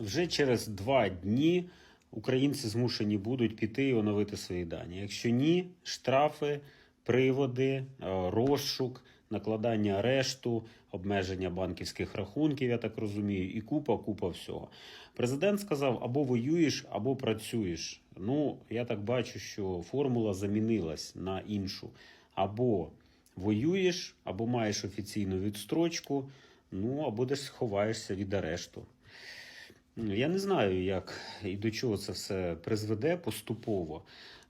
вже через два дні українці змушені будуть піти і оновити свої дані. Якщо ні, штрафи, приводи, е, розшук, накладання арешту, обмеження банківських рахунків, я так розумію, і купа, купа всього. Президент сказав: або воюєш, або працюєш. Ну, я так бачу, що формула замінилась на іншу. Або воюєш, або маєш офіційну відстрочку, ну або десь ховаєшся від арешту. Ну, Я не знаю, як і до чого це все призведе поступово.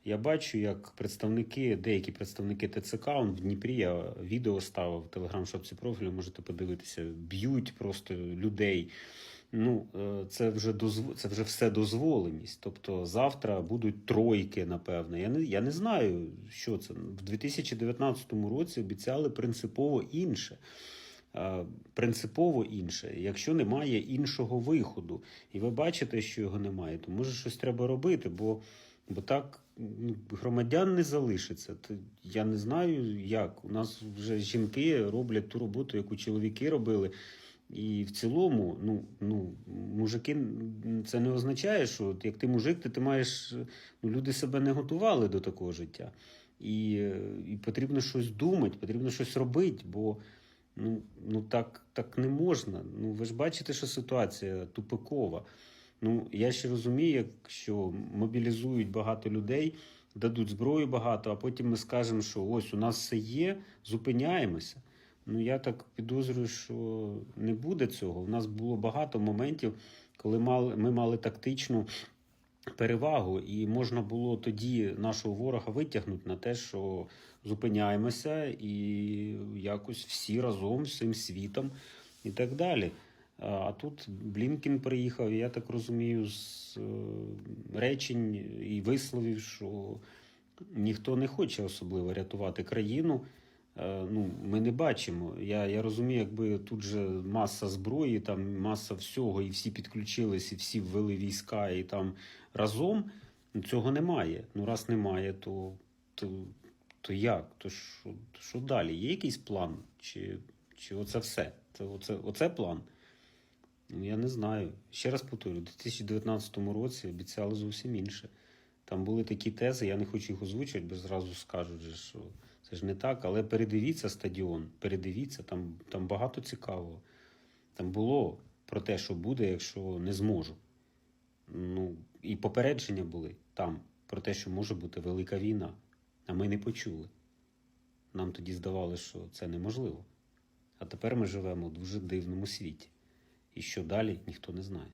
Я бачу, як представники, деякі представники ТЦК в Дніпрі, я відео ставив в телеграм-шапці профілю, можете подивитися, б'ють просто людей. Ну, е, це вже дозв... це вже все дозволеність. Тобто завтра будуть тройки, напевне. Я не, я не знаю, що це. В 2019 році обіцяли принципово інше. Е, Принципово інше, якщо немає іншого виходу, і ви бачите, що його немає, то може щось треба робити, бо, бо так ну, громадян не залишиться. Т- Я не знаю як. У нас вже жінки роблять ту роботу, яку чоловіки робили. І в цілому, ну, ну, мужики, це не означає, що от як ти мужик, ти, ти маєш. Ну, люди себе не готували до такого життя. І, е, і потрібно щось думати, потрібно щось робити, бо ну, ну так, так не можна. Ну, ви ж бачите, що ситуація тупикова. Ну, я ще розумію, якщо мобілізують багато людей, дадуть зброю багато, а потім ми скажемо, що ось у нас все є, зупиняємося. Ну, я так підозрюю, що не буде цього. У нас було багато моментів, коли ми мали тактичну перевагу, і можна було тоді нашого ворога витягнути на те, що зупиняємося і якось всі разом цим світом і так далі. А тут Блінкін приїхав, я так розумію, з е, речень і висловів, що ніхто не хоче особливо рятувати країну. Е, Ну, ми не бачимо. Я, я розумію, якби тут же маса зброї, там маса всього, і всі підключились, і всі ввели війська, і там разом ну, цього немає. Ну, раз немає, то, то, то як? То що, то що далі? Є якийсь план? Чи, чи оце все? Це, оце, оце план? Ну, я не знаю. Ще раз повторю, у 2019 році обіцяли зовсім інше. Там були такі тези, я не хочу їх озвучувати, бо зразу скажуть, що це ж не так. Але передивіться стадіон, передивіться, там, там багато цікавого. Там було про те, що буде, якщо не зможу. Ну, і попередження були там про те, що може бути велика війна. А ми не почули. Нам тоді здавалося, що це неможливо. А тепер ми живемо в дуже дивному світі. І що далі, ніхто не знає.